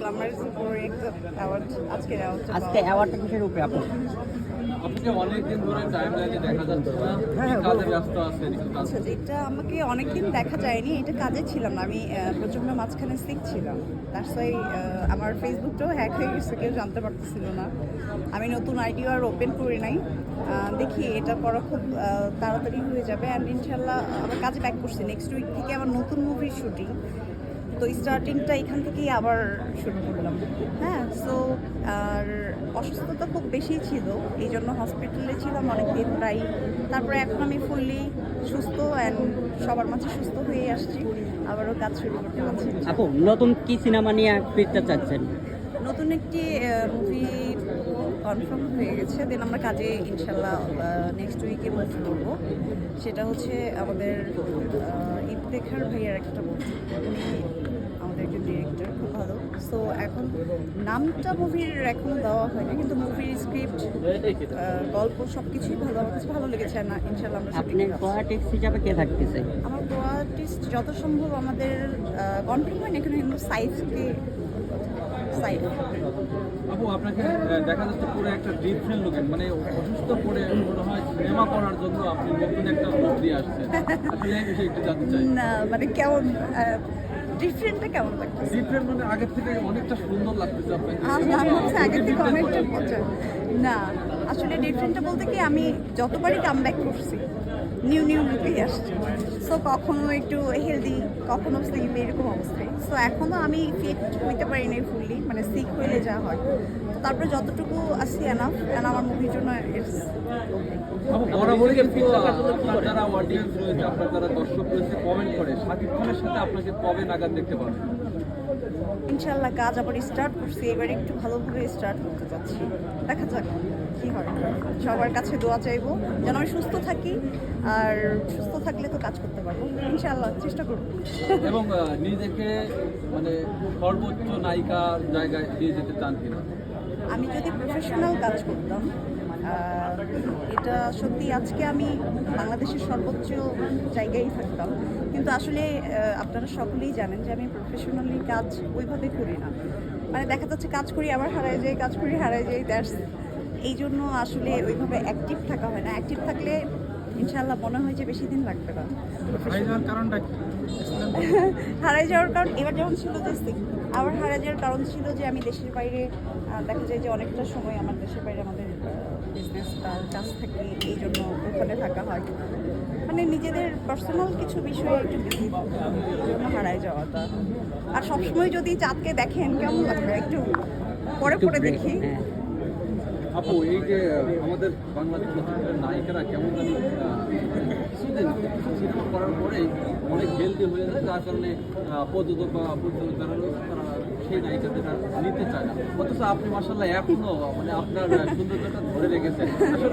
Glamorous award আজকের award আজকে অ্যাওয়ার্ডটা কিসের উপরে আপু? আপনাকে অনেকদিন ধরে টাইম দেখা যাচ্ছে না। কাজে ব্যস্ত আছেন আচ্ছা যেটা আমাকে অনেকদিন দেখা যায়নি এটা কাজে ছিলাম না। আমি আহ, প্রচণ্ড মাঝখানে সিক ছিলাম। তার সাই আমার ফেসবুকটাও হ্যাক হয়ে গেছে কেউ জানতে পারতেছিল না। আমি নতুন আইডিও আর ওপেন করি নাই। দেখি এটা পরে খুব তাড়াতাড়ি হয়ে যাবে। অ্যান্ড ইনশাল্লাহ আবার কাজে ব্যাক করছি। নেক্সট উইক থেকে আমার নতুন মুভির শুটিং তো স্টার্টিংটা এখান থেকেই আবার শুরু করলাম। হ্যাঁ সো আর অসুস্থতা খুব বেশি ছিল এই জন্য হসপিটালে ছিলাম অনেকদিন প্রায়। তারপরে এখন আমি ফুললি সুস্থ অ্যান্ড সবার মাঝে সুস্থ হয়ে আসছি আবারও কাজ শুরু করতে পারছি। আপু নতুন কি সিনেমা নিয়ে ফিরতে চাচ্ছেন? নতুন একটি মুভি কনফার্ম হয়ে গেছে দেন আমরা কাজে ইনশাল্লাহ নেক্সট উইকে মুভ করব। সেটা হচ্ছে আমাদের ইফতেখার ভাইয়ার একটা আমাদের একজন ডিরেক্টর খুব ভালো। সো এখন নামটা মুভির এখন দেওয়া হয় না কিন্তু মুভির স্ক্রিপ্ট গল্প সব কিছুই ভালো আমার কাছে ভালো লেগেছে। না ইনশাল্লাহ আমরা আপনার আছি। হিসাবে কে থাকতেছে? আমার আর্টিস্ট যত সম্ভব আমাদের কনফার্ম হয় না এখানে কিন্তু সাইজকে আপু আপনাকে দেখা যাচ্ছে পুরো একটা ডিফারেন্ট লুকের মানে অসুস্থ পড়ে মনে হয় সিনেমা করার জন্য আপনি নতুন একটা লুক আসছেন। আসলে এই বিষয়ে একটু জানতে চাই। না মানে কেমন ডিফারেন্টটা কেমন ডিফারেন্ট মানে আগের থেকে অনেকটা সুন্দর লাগতেছে আপনাকে। আমার হচ্ছে আগের থেকে অনেকটা না আসলে ডিফারেন্টটা বলতে কি আমি যতবারই কাম ব্যাক করছি নিউ নিউ লুকেই আসছে। সো কখনো একটু হেলদি কখনো স্লিম এরকম অবস্থায়। সো এখনও আমি ফিট হইতে পারি নাই ফুললি মানে সিক হইলে যা হয়। তো তারপরে যতটুকু আসি এনাফ এন্ড আমার মুভির জন্য ইটস আপনার যারা অডিয়েন্স রয়েছে আপনার যারা দর্শক রয়েছে কমেন্ট করে। শাকিব খানের সাথে আপনাকে কবে নাগাদ দেখতে পারবেন ইনশাল্লাহ কাজ আবার স্টার্ট করছি এবার একটু ভালোভাবে স্টার্ট করতে চাচ্ছি। দেখা যাক কি হয়। সবার কাছে দোয়া চাইব যেন আমি সুস্থ থাকি আর সুস্থ থাকলে তো কাজ করতে পারব। ইনশাল্লাহ চেষ্টা করব। এবং নিজেকে মানে সর্বোচ্চ নায়িকার জায়গায় নিয়ে যেতে চান কিনা? আমি যদি প্রফেশনাল কাজ করতাম এটা সত্যি আজকে আমি বাংলাদেশের সর্বোচ্চ জায়গায় থাকতাম। কিন্তু আসলে আপনারা সকলেই জানেন যে আমি প্রফেশনালি কাজ ওইভাবে করি না। মানে দেখা যাচ্ছে কাজ করি আবার হারায় যাই কাজ করি হারায় যাই দ্যাটস এই জন্য আসলে ওইভাবে অ্যাক্টিভ থাকা হয় না। অ্যাক্টিভ থাকলে ইনশাল্লাহ মনে হয় যে বেশি দিন লাগবে না। হারাই যাওয়ার কারণ এবার যেমন ছিল যে আবার হারাই যাওয়ার কারণ ছিল যে আমি দেশের বাইরে দেখা যায় যে অনেকটা সময় আমার দেশের বাইরে আমাদের বা কাজ থাকে এই জন্য ওখানে থাকা হয়। মানে নিজেদের পার্সোনাল কিছু বিষয়ে একটু বিজি জন্য হারাই যাওয়াটা। আর সবসময় যদি চাঁদকে দেখেন কেমন লাগবে একটু পরে পরে দেখি। হ্যাঁ। আপু এই যে আমাদের বাংলাদেশ চলচ্চিত্রের নায়িকারা কেমন জানি কিছুদিন সিনেমা করার পরে অনেক হেলদি হয়ে যায় যার কারণে প্রযোজক বা যারা রয়েছে তারা সেই নায়িকাদের নিতে চায় না। অথচ আপনি মাসাল্লাহ এখনও মানে আপনার সৌন্দর্যটা ধরে রেখেছেন।